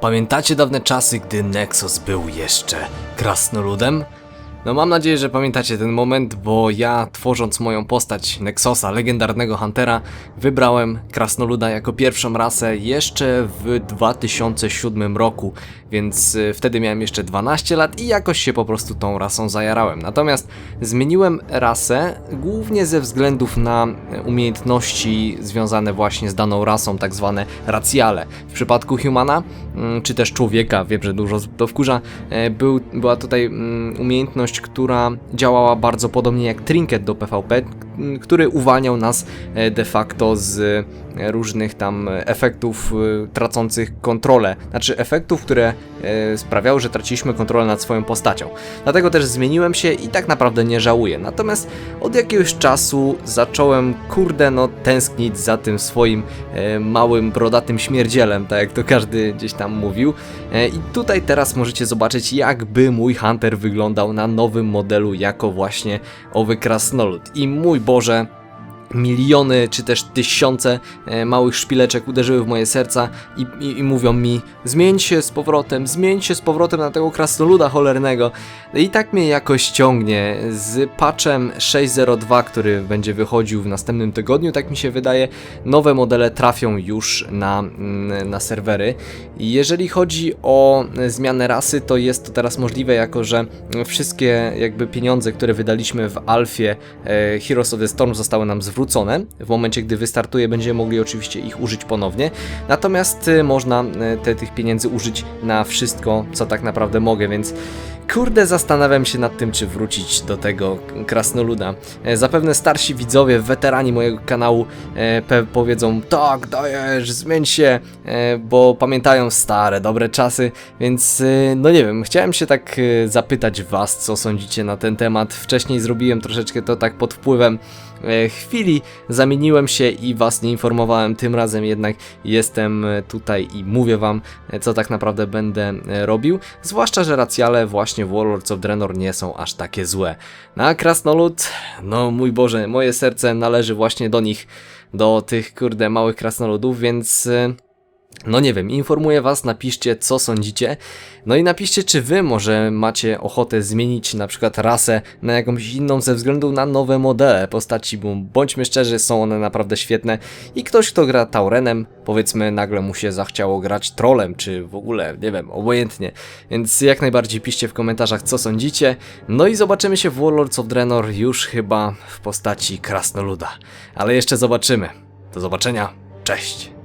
Pamiętacie dawne czasy, gdy Nexus był jeszcze krasnoludem? No mam nadzieję, że pamiętacie ten moment, bo ja tworząc moją postać Nexosa, legendarnego Huntera, wybrałem krasnoluda jako pierwszą rasę jeszcze w 2007 roku, więc y, wtedy miałem jeszcze 12 lat i jakoś się po prostu tą rasą zajarałem. Natomiast zmieniłem rasę głównie ze względów na umiejętności związane właśnie z daną rasą, tak zwane racjale. W przypadku Humana, mm, czy też człowieka, wiem, że dużo to wkurza, e, był, była tutaj mm, umiejętność, która działała bardzo podobnie jak Trinket do PvP, który uwalniał nas e, de facto z e, różnych tam efektów e, tracących kontrolę. Znaczy efektów, które sprawiały, że traciliśmy kontrolę nad swoją postacią. Dlatego też zmieniłem się i tak naprawdę nie żałuję. Natomiast od jakiegoś czasu zacząłem, kurde, no tęsknić za tym swoim małym, brodatym śmierdzielem, tak jak to każdy gdzieś tam mówił. I tutaj teraz możecie zobaczyć, jakby mój Hunter wyglądał na nowym modelu, jako właśnie owy krasnolud. I mój Boże, miliony czy też tysiące e, małych szpileczek uderzyły w moje serca i, i, i mówią mi zmień się z powrotem, zmień się z powrotem na tego krasnoluda cholernego. I tak mnie jakoś ciągnie z patchem 6.02, który będzie wychodził w następnym tygodniu, tak mi się wydaje, nowe modele trafią już na, mm, na serwery. Jeżeli chodzi o zmianę rasy, to jest to teraz możliwe, jako że wszystkie jakby pieniądze, które wydaliśmy w Alfie e, Heroes of the Storm zostały nam zwrócone. W momencie, gdy wystartuje, będziemy mogli oczywiście ich użyć ponownie. Natomiast e, można e, te, tych pieniędzy użyć na wszystko, co tak naprawdę mogę, więc kurde zastanawiam się nad tym, czy wrócić do tego krasnoluda. E, Zapewne starsi widzowie, weterani mojego kanału e, powiedzą tak, dajesz, zmień się, e, bo pamiętają stare, dobre czasy, więc e, no nie wiem, chciałem się tak zapytać was, co sądzicie na ten temat. Wcześniej zrobiłem troszeczkę to tak pod wpływem chwili, zamieniłem się i was nie informowałem, tym razem jednak jestem e, tutaj i mówię wam, e, co tak naprawdę będę e, robił, zwłaszcza, że racjale właśnie w Warlords of Draenor nie są aż takie złe. Na Krasnolud, no mój Boże, moje serce należy właśnie do nich, do tych kurde małych krasnoludów, więc... no nie wiem, informuję was, napiszcie co sądzicie. No i napiszcie, czy wy może macie ochotę zmienić na przykład rasę na jakąś inną ze względu na nowe modele postaci, bo bądźmy szczerzy, są one naprawdę świetne. I ktoś, kto gra Taurenem, powiedzmy nagle mu się zachciało grać trolem, czy w ogóle, nie wiem, obojętnie. Więc jak najbardziej piszcie w komentarzach, co sądzicie. No i zobaczymy się w Warlords of Draenor już chyba w postaci Krasnoluda. Ale jeszcze zobaczymy. Do zobaczenia, cześć!